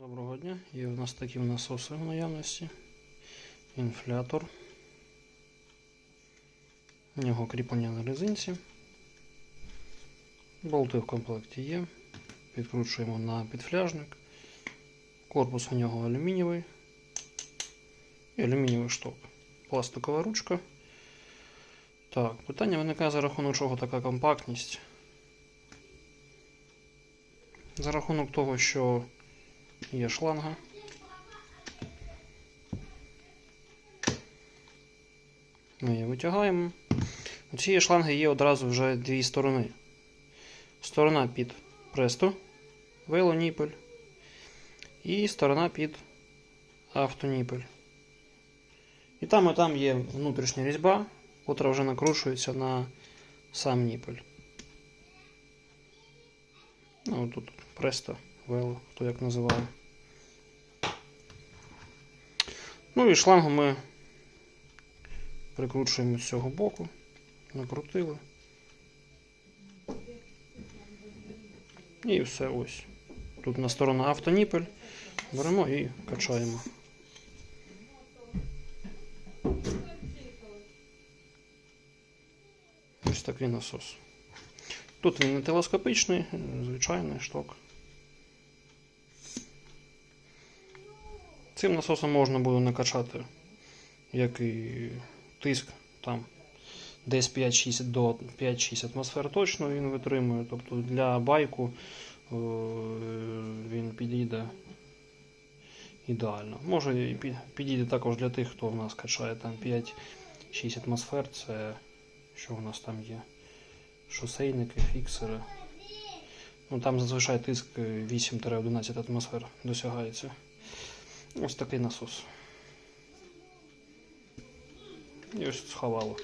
Доброго дня. Є у нас такі насоси в наявності. Інфлятор. У нього кріплення на резинці. Болти в комплекті є. Підкручуємо на підфляжник. Корпус у нього алюмінієвий. І алюмінієвий шток. Пластикова ручка. Так, питання виникає за рахунок чого така компактність. За рахунок того, що Є шланга. Ми її витягаємо. У цієї шланги є одразу вже дві сторони. Сторона під престо, велоніпель і сторона під автоніпель. І там і там є внутрішня різьба, котра вже накручується на сам ніпель. Ну, тут престо, вело, хто як називає. Ну і шлангу ми прикручуємо з цього боку, накрутили. І все ось. Тут на сторону автоніпель. Беремо і качаємо. Ось такий насос. Тут він не телескопичний, звичайний шток. Цим насосом можна буде накачати як і тиск там десь 5-6 до 5-6 атмосфер точно він витримує. Тобто для байку е, він підійде ідеально. Може підійде також для тих, хто в нас качає там 5-6 атмосфер. Це що у нас там є? Шосейники, фіксери. Ну там зазвичай тиск 8-11 атмосфер досягається. Ось такий насос. І ось сховало.